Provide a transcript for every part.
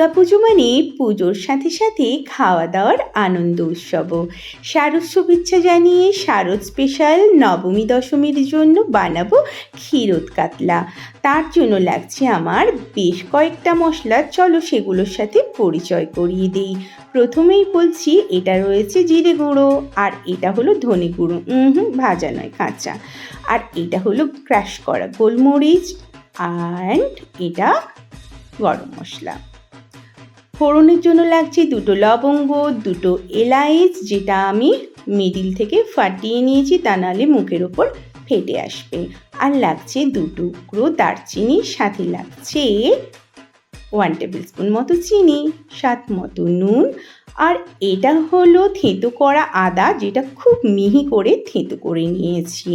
দুর্গাপুজো মানে পুজোর সাথে সাথে খাওয়া দাওয়ার আনন্দ উৎসবও। শারদ শুভেচ্ছা জানিয়ে শারদ স্পেশাল নবমী, দশমীর জন্য বানাবো ক্ষীরোদ কাতলা। তার জন্য লাগছে আমার বেশ কয়েকটা মশলা, চলো সেগুলোর সাথে পরিচয় করিয়ে দিই। প্রথমেই বলছি, এটা রয়েছে জিরে গুঁড়ো, আর এটা হলো ধনে গুঁড়ো। হুম, ভাজা নয়, কাঁচা। আর এটা হলো ক্র্যাশ করা গোলমরিচ অ্যান্ড এটা গরম মশলা। ফোড়নের জন্য লাগছে দুটো লবঙ্গ, দুটো এলাইচ, যেটা আমি মিডিল থেকে ফাটিয়ে নিয়েছি, তা নাহলে মুখের ওপর ফেটে আসবে। আর লাগছে দু টুকরো দারচিনি, সাথে লাগছে ওয়ান টেবিল স্পুন মতো চিনি স্বাদ মতো নুন। আর এটা হলো থেঁতো করা আদা, যেটা খুব মিহি করে থেঁতো করে নিয়েছি।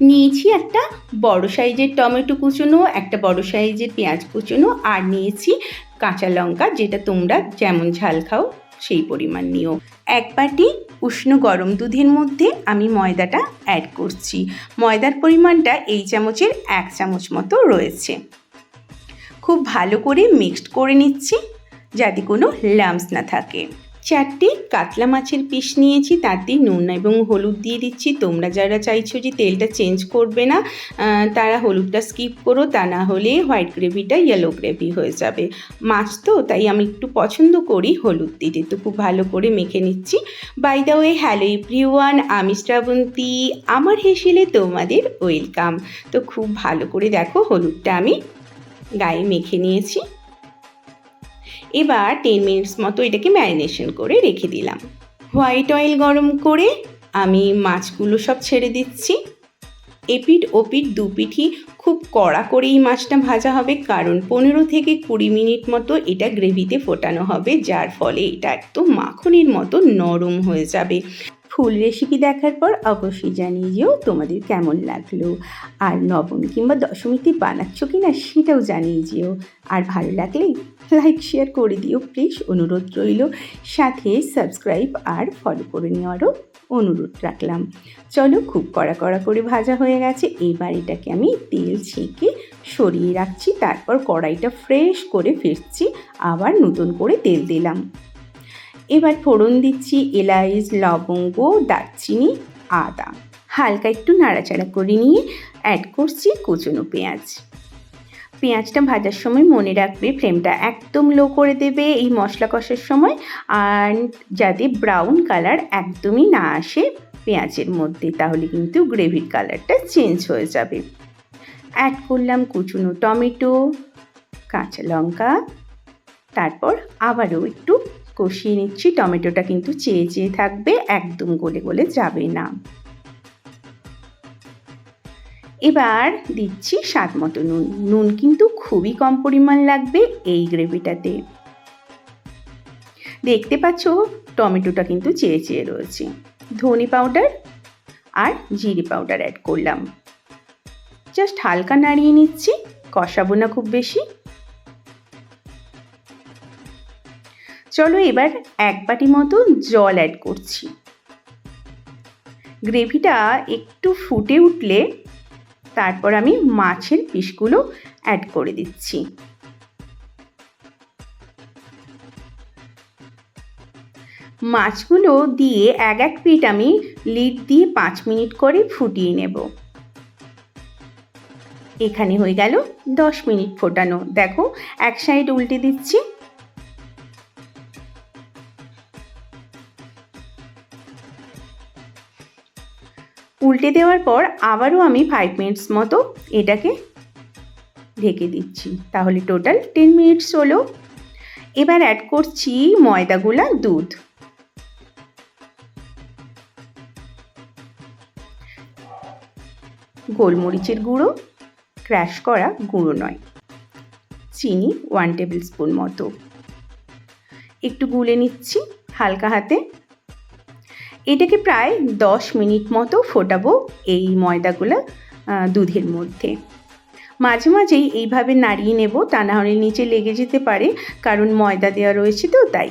নিয়েছি একটা বড় সাইজের টমেটো কুচোনো, একটা বড় সাইজের পেঁয়াজ কুচোনো আর নিয়েছি কাঁচা লঙ্কা যেটা তোমরা যেমন ঝাল খাও সেই পরিমাণ নিও। এক বাটি উষ্ণ গরম দুধের মধ্যে আমি ময়দাটা অ্যাড করছি। ময়দার পরিমাণটা এই চামচের এক চামচ মতো রয়েছে। খুব ভালো করে মিক্সড করে নিচ্ছি যাতে কোনো লামস না থাকে। চারটে কাতলা মাছের পিস নিয়েছি তাতে নুন এবং হলুদ দিয়ে দিচ্ছি। তোমরা যারা চাইছো যে তেলটা চেঞ্জ করবে না তারা হলুদটা স্কিপ করো, তা না হলে হোয়াইট গ্রেভিটা ইয়েলো গ্রেভি হয়ে যাবে। মাছ তো, তাই আমি একটু পছন্দ করি হলুদ দিতে। তো খুব ভালো করে মেখে নিচ্ছি। By the way hello everyone আমি শ্রাবন্তী। আমার হেসেলে তোমাদের ওয়েলকাম। তো খুব ভালো করে দেখো, হলুদটা আমি গায়ে মেখে নিয়েছি। এবার টেন মিনিটস মতো এটাকে ম্যারিনেশন করে রেখে দিলাম। হোয়াইট অয়েল গরম করে আমি মাছগুলো সব ছেড়ে দিচ্ছি। এপিট ওপিট দু পিঠি খুব কড়া করে এই মাছটা ভাজা হবে, কারণ পনেরো থেকে কুড়ি মিনিট মতো এটা গ্রেভিতে ফোটানো হবে, যার ফলে এটা একদম মাখনের মতো নরম হয়ে যাবে। ফুল রেসিপি দেখার পর অবশ্যই জানিয়ে যেও তোমাদের কেমন লাগল। আর নবমী কিংবা দশমীতে বানাচ্ছ কি না সেটাও জানিয়ে যেও আর ভালো লাগলে লাইক শেয়ার করে দিও। প্লিজ অনুরোধ রইল। সাথে সাবস্ক্রাইব আর ফলো করে নেওয়ারও অনুরোধ রাখলাম। চলো খুব কড়া কড়া করে ভাজা হয়ে গেছে। এবার এটাকে আমি তেল ছেঁকে সরিয়ে রাখছি। তারপর কড়াইটা ফ্রেশ করে ফিরছি। আবার নতুন করে তেল দিলাম। এবার ফোড়ন দিচ্ছি এলাইচ, লবঙ্গ, দারচিনি, আদা। হালকা একটু নাড়াচাড়া করে নিয়ে অ্যাড করছি কুচনো পেঁয়াজ। পেঁয়াজটা ভাজার সময় মনে রাখবে ফ্লেমটা একদম লো করে দেবে এই মশলা কষার সময় আর যাতে ব্রাউন কালার একদমই না আসে পেঁয়াজের মধ্যে, তাহলে কিন্তু গ্রেভির কালারটা চেঞ্জ হয়ে যাবে। অ্যাড করলাম কুচুনো টমেটো, কাঁচা লঙ্কা, তারপর আবারও একটু কষিয়ে নিচ্ছি, টমেটোটা কিন্তু চেয়ে চেয়ে থাকবে, একদম গলে গলে যাবে না। এবার দিচ্ছি স্বাদ মতো নুন। নুন কিন্তু খুবই কম পরিমাণ লাগবে এই গ্রেভিটাতে। দেখতে পাচ্ছ, টমেটোটা কিন্তু চেয়ে চেয়ে রয়েছে। ধনে পাউডার আর জিরি পাউডার অ্যাড করলাম। জাস্ট হালকা নাড়িয়ে নিচ্ছি, কষাবো না খুব বেশি। চলো এবার এক বাটি মতো জল অ্যাড করছি। গ্রেভিটা একটু ফুটে উঠলে তারপর আমি মাছের পিসগুলো অ্যাড করে দিচ্ছি। মাছগুলো দিয়ে এক এক পিঠ আমি লিড দিয়ে পাঁচ মিনিট করে ফুটিয়ে নেব। এখানে হয়ে গেল দশ মিনিট ফোটানো। দেখো, এক সাইড উল্টে দিচ্ছি। উল্টে দেওয়ার পর আবারও আমি ফাইভ মিনিটস মতো এটাকে ঢেকে দিচ্ছি। তাহলে টোটাল টেন মিনিটস হলো। এবার অ্যাড করছি ময়দাগুলা দুধ। গোলমরিচের গুঁড়ো ক্র্যাশ করা গুঁড়ো নয়। চিনি ওয়ান টেবিল স্পুন মতো। একটু গুলে নিচ্ছি হালকা হাতে। এটাকে প্রায় দশ মিনিট মতো ফোটাবো এই ময়দাগুলো দুধের মধ্যে। মাঝে মাঝেই এইভাবে নাড়িয়ে নেব, তা না হলে নিচে লেগে যেতে পারে, কারণ ময়দা দেওয়া রয়েছে তো, তাই।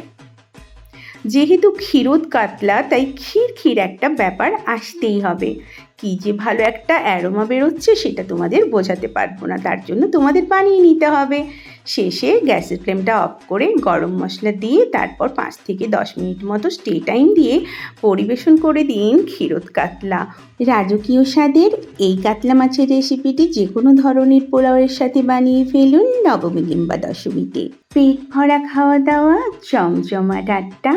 যেহেতু ক্ষীরোদ কাতলা, তাই ক্ষীর ক্ষীর একটা ব্যাপার আসতেই হবে। কী যে ভালো একটা অ্যারোমা বেরোচ্ছে সেটা তোমাদের বোঝাতে পারব না। তার জন্য তোমাদের বানিয়ে নিতে হবে। শেষে গ্যাসের ফ্লেমটা অফ করে গরম মশলা দিয়ে তারপর পাঁচ থেকে দশ মিনিট মতো স্টে টাইম দিয়ে পরিবেশন করে দিন ক্ষীরোদ কাতলা। রাজকীয় স্বাদের এই কাতলা মাছের রেসিপিটি যে কোনো ধরনের পোলাওয়ের সাথে বানিয়ে ফেলুন নবমী কিংবা দশমীতে। পেট ভরা খাওয়া দাওয়া জমজমাট আড্ডা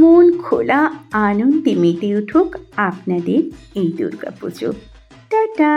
মন খোলা আনন্দে মেতে উঠুক আপনাদের এই দুর্গাপুজো। টাটা!